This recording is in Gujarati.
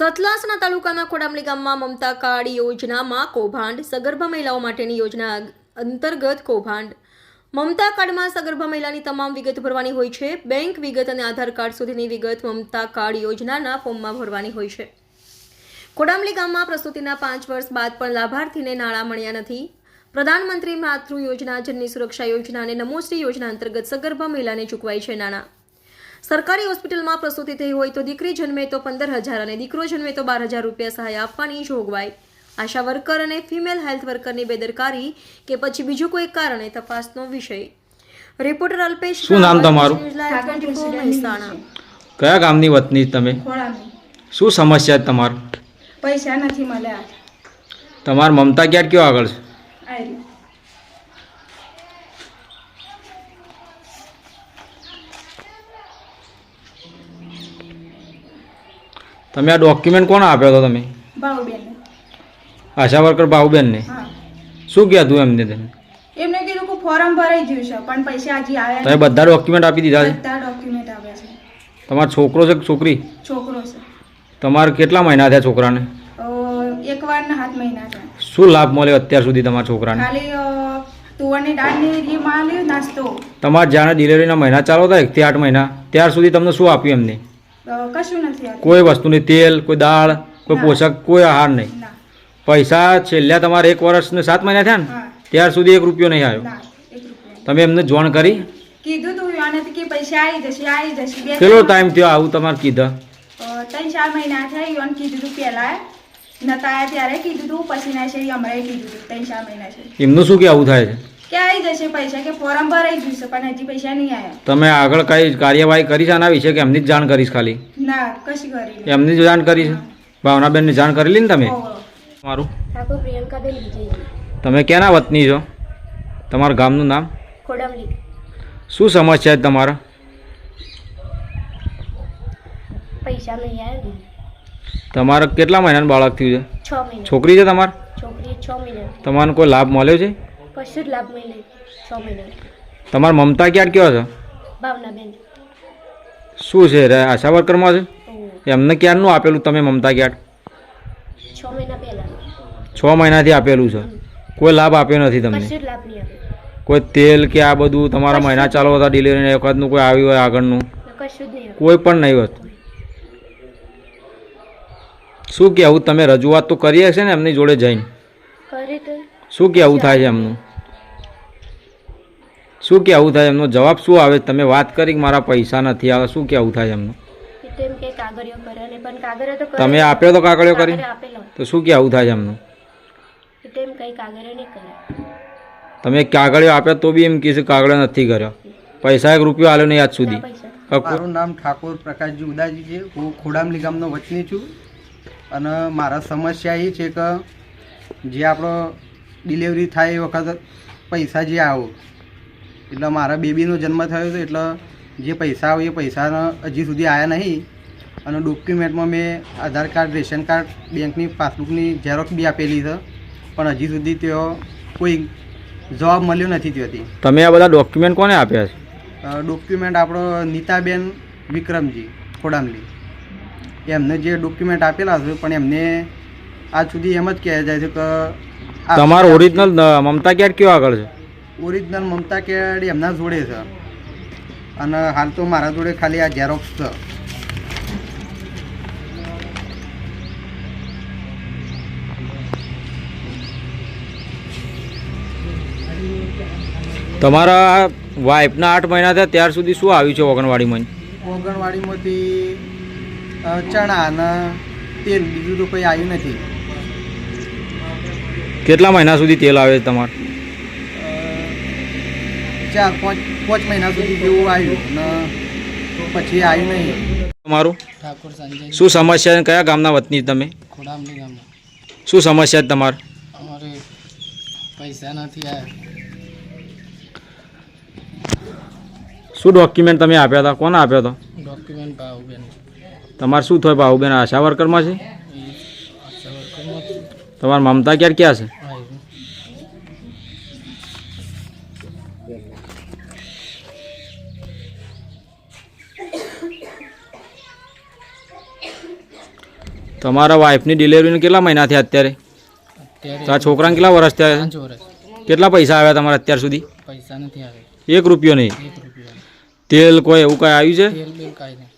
સતલાસના તાલુકાના ખોડામલી ગામમાં મમતા કાર્ડ યોજનામાં કૌભાંડ, સગર્ભા મહિલાઓ માટેની યોજના અંતર્ગત કૌભાંડ. મમતા કાર્ડમાં સગર્ભા મહિલાની તમામ વિગત ભરવાની હોય છે. બેંક વિગત અને આધાર કાર્ડ સુધીની વિગત મમતા કાર્ડ યોજનાના ફોર્મમાં ભરવાની હોય છે. ખોડામલી ગામમાં પ્રસૂતિના પાંચ વર્ષ બાદ પણ લાભાર્થીને નાણાં મળ્યા નથી. પ્રધાનમંત્રી માતૃ યોજના, જનની સુરક્ષા યોજના અને નમોશ્રી યોજના અંતર્ગત સગર્ભા મહિલાને ચૂકવાય છે નાણાં. સરકારી હોસ્પિટલમાં પ્રસૂતિ થઈ હોય તો દીકરી જન્મે તો પંદર હજાર અને દીકરો જન્મે તો બાર હજાર રૂપિયા સહાય આપવાની જોગવાઈ. આશા વર્કર અને ફિમેલ હેલ્થ વર્કરની બેદરકારી કે પછી બીજું કોઈ કારણે તપાસનો વિષય. રિપોર્ટર અલ્પેશ શું નામ તમારું? News Live 24 Mehsana. કયા ગામની વતની તમે? શું સમસ્યા છે તમારું? પૈસા નથી મળ્યા. તમારા મમતા ક્યાં કયો આગળ છે? તમે આ ડોક્યુમેન્ટ કોણ આપ્યો હતો તમે? આશા વર્કર બાહુબેનને હા. શું કહેતું એમને તમે? એમને કીધું કે ફોર્મ ભરાઈ ગયું છે પણ પૈસા હજી આવ્યા તમે બધા ડોક્યુમેન્ટ આપી દીધા છે. બધા ડોક્યુમેન્ટ આવ્યા છે. તમારો છોકરો છે કે છોકરી? છોકરો છે. તમારે કેટલા મહિના થયા છોકરાને? એક વાર ને હાથ મહિના થયા. શું લાભ મળ્યો અત્યાર સુધી તમારા છોકરાને? ખાલી તુવરની દાળની રી મળ્યું નાસ્તો. તમારે જાણે ડિલિવરીના મહિના ચાલુ હતા એકથી આઠ મહિના ત્યાર સુધી તમને શું આપ્યું એમને? કશું નથી કોઈ વસ્તુની તેલ કોઈ દાળ કોઈ. પોષક કોઈ આહાર નહીં. પૈસા છેલ્લા તમારે એક વર્ષ ને સાત મહિના થયા ને ત્યાર સુધી એક રૂપિયો નહીં આવ્યો. તમે એમને જોણ કરી? કીધું તું કે પૈસા આવી જશે આવી જશે. કેટલો ટાઈમ થયો આવું તમારે કીધા? ત્રણ ચાર મહિના થયા યોન કીધું તું પહેલા. નતા ત્યારે કીધું તું પછી ના છે હમણાં કીધું તું ત્રણ ચાર મહિના છે. એમનું શું કે આવું થાય છે? કે આવી જશે પૈસા કે ફોર્મ ભરાઈ ગયું છે પણ હજી પૈસા નહીં આવ્યા તમે આગળ કઈ કાર્યવાહી કરી છે આના વિશે કે એમની જ જાણ કરીશ ખાલી? ના કશી કરી એમની જ જાણ કરી છે? ભાવનાબેનની જાણ કરેલી ને તમે? મારું. ઠાકોર પ્રિયંકાબેન વિજય તમે ક્યાંના વતની છો? તમારા ગામનું નામ? ખોડામલી. શું સમસ્યા છે તમારા? પૈસા નહીં આવ્યા તમારે કેટલા મહિનાનું બાળક થયું છે? છોકરી છે તમારે? છોકરી છ મહિના. તમારો કોઈ લાભ મળ્યો છે? કશું જ લાભ મળે છ મહિના. તમારા મમતા ક્યાં કયો છે? ભાવનાબેન. શું છે? રે આશા વર્કરમાં છે? એમને ક્યારનું આપેલું તમે મમતા ક્યાં છ મહિના પહેલા. છ મહિનાથી આપેલું છે. કોઈ લાભ આપ્યો નથી તમને? કશું જ લાભ નહીં આપ્યો. કોઈ તેલ કે આ બધું તમારા મહિના ચાલુ હતા ડિલિવરી વખતનું કોઈ આવ્યું હોય આગળનું? કશું જ નહીં કોઈ પણ નહીં હોત. શું કહેવું? તમે રજૂઆત તો કરી હશે ને એમની જોડે જઈને? શું કહેવું થાય છે એમનું? શું કહેવું થાય? એમનો જવાબ શું આવે? તમે વાત કરી કે મારા પૈસા નથી આવે શું કહેવું થાય એમનું? તેમ કે કાગળિયો કરે ને પણ કાગળિયો તો કરે. તમે આપ્યો તો કાગળિયો કરી? તો શું કહેવું થાય એમનું? તેમ કઈ કાગળિયો નહીં કરે. તમે કાગળિયો આપ્યા તો બી એમ કહેશે કાગળિયો નથી કર્યો. પૈસા એક રૂપિયો આલ્યો નહીં આજ સુધી. મારું નામ ઠાકોર પ્રકાશજી ઉદાજી છે. હું ખોડામલી ગામનો વતની છું. અને મારા સમસ્યા એ છે કે જે આપણો ડિલિવરી થાય એ વખત પૈસા જે આવો એટલે મારા બેબીનો જન્મ થયો હતો એટલે જે પૈસા આવે એ પૈસા હજી સુધી આવ્યા નહીં. અને ડોક્યુમેન્ટમાં મેં આધાર કાર્ડ રેશન કાર્ડ બેંકની પાસબુકની ઝેરોક્ષ બી આપેલી છે. પણ હજી સુધી તેઓ કોઈ જવાબ મળ્યો નથી ત્યાંથી. તમે આ બધા ડોક્યુમેન્ટ કોને આપ્યા છે? ડોક્યુમેન્ટ આપણો નીતાબેન વિક્રમજી ખોડામલી. એમને જે ડોક્યુમેન્ટ આપેલા છે પણ એમને આજ સુધી એમ જ કહે જાય છે કે તમારો ઓરિજિનલ મમતા ક્યાં કયો આગળ છે? ઓરિજિનલ મમતા કેડ એમના જોડે છે. અને હાલ તો મારા જોડે ખાલી આ ઝેરોક્સ છે. તમારા વાઇફના આઠ મહિના થયા ત્યાર સુધી શું આવ્યું છે ઓગણવાડીમાં? ઓગણવાડીમાંથી ચણા અને તેલ બીજું તો કંઈ આવ્યું નથી. કેટલા મહિના સુધી તેલ આવે છે તમારે? ચાર પાંચ પાંચ મહિના સુધી જેવું આવ્યું ને પછી આવ્યું નહીં. તમારું? ઠાકોર સંજય શું સમસ્યા છે? કયા ગામના વતની તમે? ખોડામલી ગામના. શું સમસ્યા છે તમારે? અમારે પૈસા નથી આવ્યા. શું ડોક્યુમેન્ટ તમે આપ્યા હતા? કોને આપ્યા હતા? ડોક્યુમેન્ટ ભાવબેન તમારે શું થયું? બાહુબેન આશા વર્કરમાં છે. તમારા મમતા ક્યારે ક્યાં છે? તમારા વાઈફની ડિલિવરીને કેટલા મહિના થયા અત્યારે તો આ છોકરાને કેટલા વર્ષ થયા કેટલા પૈસા આવ્યા તમારા અત્યાર સુધી? પૈસા નથી આવ્યા. એક રૂપિયો નહીં. તેલ કોઈ એવું કાંઈ આવ્યું છે?